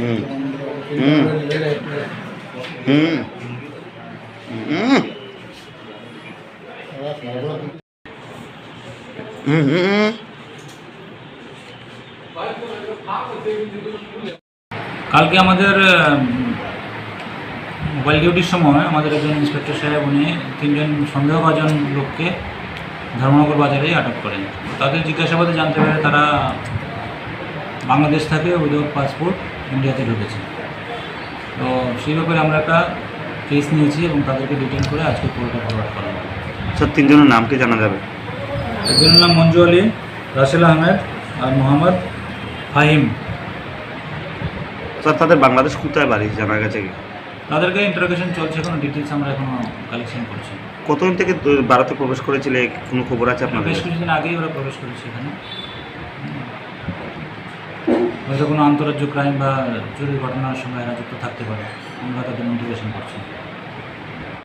কালকে আমাদের মোবাইল ডিউটির সময় আমাদের একজন ইন্সপেক্টর সাহেব, উনি তিনজন সন্দেহভাজন লোককে ধর্মনগর বাজারে আটক করেন। তাদের জিজ্ঞাসাবাদে জানতে পারে তারা বাংলাদেশ থেকে উইদাউট পাসপোর্ট ইন্ডিয়াতে ঢুকেছে। তো সেই ব্যাপারে আমরা একটা কেস নিয়েছি এবং তাদেরকে ডিটেন করে আজকে কোর্টে ফরওয়ার্ড করা হবে স্যার তিনজনের নাম কি জানা যাবে? একজনের নাম মঞ্জু আলী রাসেল আহমেদ আর মোহাম্মদ ফাহিম। স্যার তাদের বাংলাদেশ কোথায় বাড়ি জানা গেছে কি? তাদেরকে ইন্টারোগেশন চলছে কোনো ডিটেলস আমরা এখনও কালেকশন করছি। কতদিন থেকে ভারতে প্রবেশ করেছিলে? কোনো খবর আছে আপনাদের? বেশ কিছুদিন আগেই ওরা প্রবেশ করেছে এখানে। হয়তো কোনো আন্তরাজ্য ক্রাইম বা চুরির ঘটনার সময় এরা যুক্ত থাকতে পারে। আমরা তাদের ইন্টিগ্রেশন করছি।